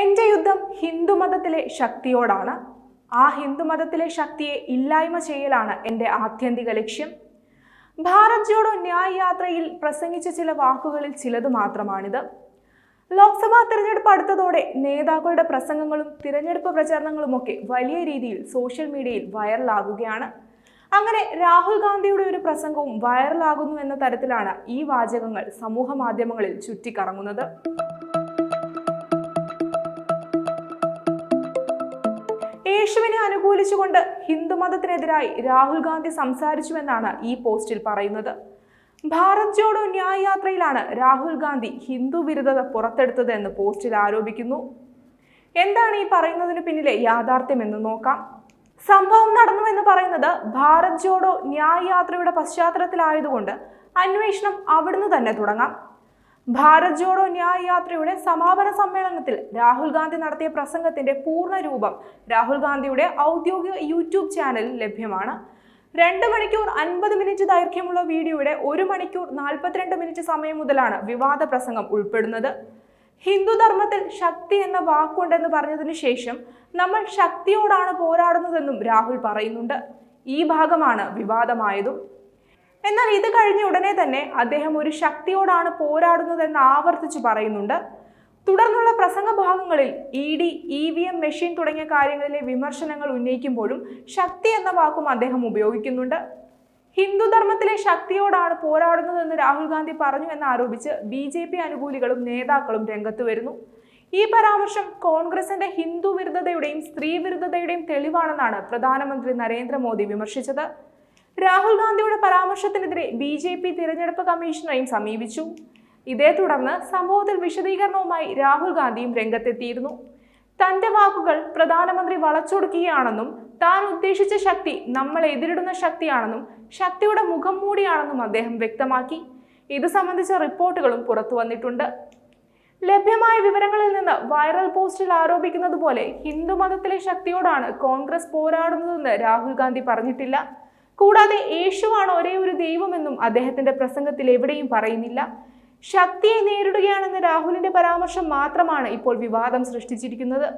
എന്റെ യുദ്ധം ഹിന്ദുമതത്തിലെ ശക്തിയോടാണ്. ആ ഹിന്ദുമതത്തിലെ ശക്തിയെ ഇല്ലായ്മ ചെയ്യലാണ് എന്റെ ആത്യന്തിക ലക്ഷ്യം. ഭാരത് ജോഡോ ന്യായ് യാത്രയിൽ പ്രസംഗിച്ച ചില വാക്കുകളിൽ ചിലത് മാത്രമാണിത്. ലോക്സഭാ തിരഞ്ഞെടുപ്പ് അടുത്തതോടെ നേതാക്കളുടെ പ്രസംഗങ്ങളും തിരഞ്ഞെടുപ്പ് പ്രചാരണങ്ങളുമൊക്കെ വലിയ രീതിയിൽ സോഷ്യൽ മീഡിയയിൽ വൈറലാകുകയാണ്. അങ്ങനെ രാഹുൽ ഗാന്ധിയുടെ ഒരു പ്രസംഗവും വൈറലാകുന്നു എന്ന തരത്തിലാണ് ഈ വാചകങ്ങൾ സമൂഹ മാധ്യമങ്ങളിൽ ചുറ്റിക്കറങ്ങുന്നത്. യേശുവിനെ അനുകൂലിച്ചുകൊണ്ട് ഹിന്ദുമതത്തിനെതിരായി രാഹുൽ ഗാന്ധി സംസാരിച്ചുവെന്നാണ് ഈ പോസ്റ്റിൽ പറയുന്നത്. ഭാരത് ജോഡോ ന്യായ യാത്രയിലാണ് രാഹുൽ ഗാന്ധി ഹിന്ദു വിരുദ്ധത പുറത്തെടുത്തത് എന്ന് പോസ്റ്റിൽ ആരോപിക്കുന്നു. എന്താണ് ഈ പറയുന്നതിന് പിന്നിലെ യാഥാർത്ഥ്യം എന്ന് നോക്കാം. സംഭവം നടന്നു എന്ന് പറയുന്നത് ഭാരത് ജോഡോ ന്യായ യാത്രയുടെ പശ്ചാത്തലത്തിലായതുകൊണ്ട് അന്വേഷണം അവിടുന്ന് തന്നെ തുടങ്ങാം. ഭാരത് ജോഡോ ന്യായ യാത്രയുടെ സമാപന സമ്മേളനത്തിൽ രാഹുൽ ഗാന്ധി നടത്തിയ പ്രസംഗത്തിന്റെ പൂർണ രൂപം രാഹുൽ ഗാന്ധിയുടെ ഔദ്യോഗിക യൂട്യൂബ് ചാനലിൽ ലഭ്യമാണ്. രണ്ട് മണിക്കൂർ അൻപത് മിനിറ്റ് ദൈർഘ്യമുള്ള വീഡിയോയുടെ ഒരു മണിക്കൂർ നാൽപ്പത്തിരണ്ട് മിനിറ്റ് സമയം മുതലാണ് വിവാദ പ്രസംഗം ഉൾപ്പെടുന്നത്. ഹിന്ദുധർമ്മത്തിൽ ശക്തി എന്ന വാക്കുണ്ടെന്ന് പറഞ്ഞതിനു ശേഷം നമ്മൾ ശക്തിയോടാണ് പോരാടുന്നതെന്നും രാഹുൽ പറയുന്നുണ്ട്. ഈ ഭാഗമാണ് വിവാദമായതും. എന്നാൽ ഇത് കഴിഞ്ഞ ഉടനെ തന്നെ അദ്ദേഹം ഒരു ശക്തിയോടാണ് പോരാടുന്നതെന്ന് ആവർത്തിച്ച് പറയുന്നുണ്ട്. തുടർന്നുള്ള പ്രസംഗ ഭാഗങ്ങളിൽ E D E V M machine തുടങ്ങിയ കാര്യങ്ങളിലെ വിമർശനങ്ങൾ ഉന്നയിക്കുമ്പോഴും ശക്തി എന്ന വാക്കും അദ്ദേഹം ഉപയോഗിക്കുന്നുണ്ട്. ഹിന്ദുധർമ്മത്തിലെ ശക്തിയോടാണ് പോരാടുന്നതെന്ന് രാഹുൽ ഗാന്ധി പറഞ്ഞു എന്നാരോപിച്ച് ബി ജെ പി അനുകൂലികളും നേതാക്കളും രംഗത്ത് വരുന്നു. ഈ പരാമർശം കോൺഗ്രസിന്റെ ഹിന്ദു വിരുദ്ധതയുടെയും സ്ത്രീ വിരുദ്ധതയുടെയും തെളിവാണെന്നാണ് പ്രധാനമന്ത്രി നരേന്ദ്രമോദി വിമർശിച്ചത്. രാഹുൽ ഗാന്ധിയുടെ പരാമർശത്തിനെതിരെ ബി ജെ പി തിരഞ്ഞെടുപ്പ് കമ്മീഷണറെയും സമീപിച്ചു. ഇതേ തുടർന്ന് സംഭവത്തിൽ വിശദീകരണവുമായി രാഹുൽ ഗാന്ധിയും രംഗത്തെത്തിയിരുന്നു. തന്റെ വാക്കുകൾ പ്രധാനമന്ത്രി വളച്ചൊടുക്കുകയാണെന്നും താൻ ഉദ്ദേശിച്ച ശക്തി നമ്മളെ എതിരിടുന്ന ശക്തിയാണെന്നും ശക്തിയുടെ മുഖം മൂടിയാണെന്നും അദ്ദേഹം വ്യക്തമാക്കി. ഇത് സംബന്ധിച്ച റിപ്പോർട്ടുകളും പുറത്തു വന്നിട്ടുണ്ട്. ലഭ്യമായ വിവരങ്ങളിൽ നിന്ന് വൈറൽ പോസ്റ്റിൽ ആരോപിക്കുന്നത് പോലെ ഹിന്ദുമതത്തിലെ ശക്തിയോടാണ് കോൺഗ്രസ് പോരാടുന്നതെന്ന് രാഹുൽ ഗാന്ധി പറഞ്ഞിട്ടില്ല. കൂടാതെ യേശുവാണ് ഒരേ ഒരു ദൈവമെന്നും അദ്ദേഹത്തിന്റെ പ്രസംഗത്തിൽ എവിടെയും പറയുന്നില്ല. ശക്തിയെ നേരിടുകയാണെന്ന രാഹുലിന്റെ പരാമർശം മാത്രമാണ് ഇപ്പോൾ വിവാദം സൃഷ്ടിച്ചിരിക്കുന്നത്.